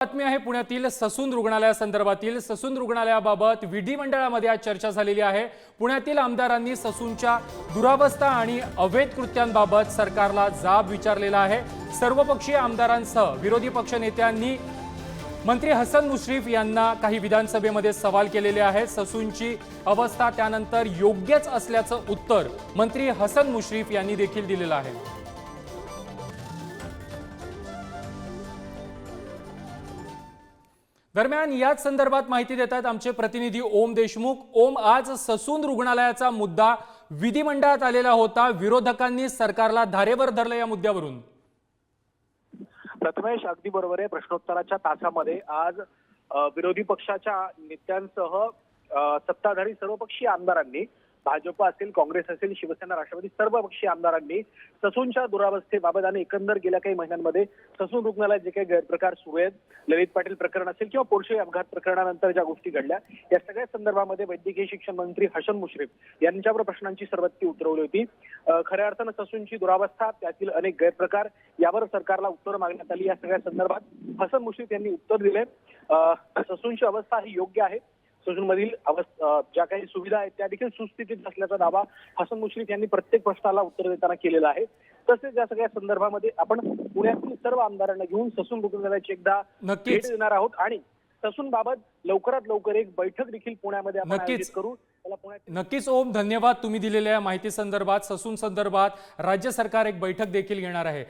बातमी आहे पुण्यातील ससून रुग्णालयासंदर्भातील ससून रुग्णालयाबाबत विधिमंडळामध्ये आज चर्चा झालेली आहे. पुण्यातील आमदारांनी ससूनच्या दुरावस्था आणि अवैध कृत्यांबाबत सरकारला जाब विचारलेला आहे. सर्वपक्षीय आमदारांसह विरोधी पक्षनेत्यांनी मंत्री हसन मुश्रीफ यांना काही विधानसभेमध्ये सवाल केलेले आहेत. ससूनची अवस्था त्यानंतर योग्यच असल्याचं उत्तर मंत्री हसन मुश्रीफ यांनी देखील दिलेलं आहे. दरम्यान याच संदर्भात माहिती देत आहेत आमचे प्रतिनिधी ओम देशमुख. ओम आज ससून रुग्णालयाचा मुद्दा विधिमंडळात आलेला होता. विरोधकांनी सरकारला धारेवर धरलं या मुद्द्यावरून. प्रथमेश अगदी बरोबर आहे. प्रश्नोत्तराच्या तासामध्ये आज विरोधी पक्षाच्या नेत्यांसह सत्ताधारी सर्वपक्षीय आमदारांनी भाजप असेल काँग्रेस असेल शिवसेना राष्ट्रवादी सर्व पक्षीय आमदारांनी ससूनच्या दुरावस्थेबाबत आणि एकंदर गेल्या काही महिन्यांमध्ये ससून रुग्णालयात जे काही गैरप्रकार सुरू आहेत ललित पाटील प्रकरण असेल किंवा पोर्शे अपघात प्रकरणानंतर ज्या गोष्टी घडल्या या सगळ्या संदर्भामध्ये वैद्यकीय शिक्षण मंत्री हसन मुश्रीफ यांच्यावर प्रश्नांची सर्वत्ती उतरवली होती. खऱ्या अर्थानं ससूनची दुरावस्था त्यातील अनेक गैरप्रकार यावर सरकारला उत्तर मागण्यात आली. या सगळ्या संदर्भात हसन मुश्रीफ यांनी उत्तर दिले ससूनची अवस्था ही योग्य आहे. अ, ज्या काही सुविधा आहेत त्या देखील सुस्थितीत असल्याचा दावा हसन मुश्रीफ यांनी प्रत्येक प्रश्नाला उत्तर देताना केलेला आहे. तसेच या सगळ्या संदर्भामध्ये आपण पुण्यातील सर्व आमदारांना घेऊन ससून रुग्णालयाची एकदा. भेट देणार आहोत. आणि ससून बाबत लवकरात लवकर एक बैठक देखील पुण्यामध्ये आपण नक्कीच. आयोजित करू. नक्कीच ओम धन्यवाद तुम्ही दिलेल्या माहिती संदर्भात ससून संदर्भात. राज्य सरकार एक बैठक देखील घेणार आहे.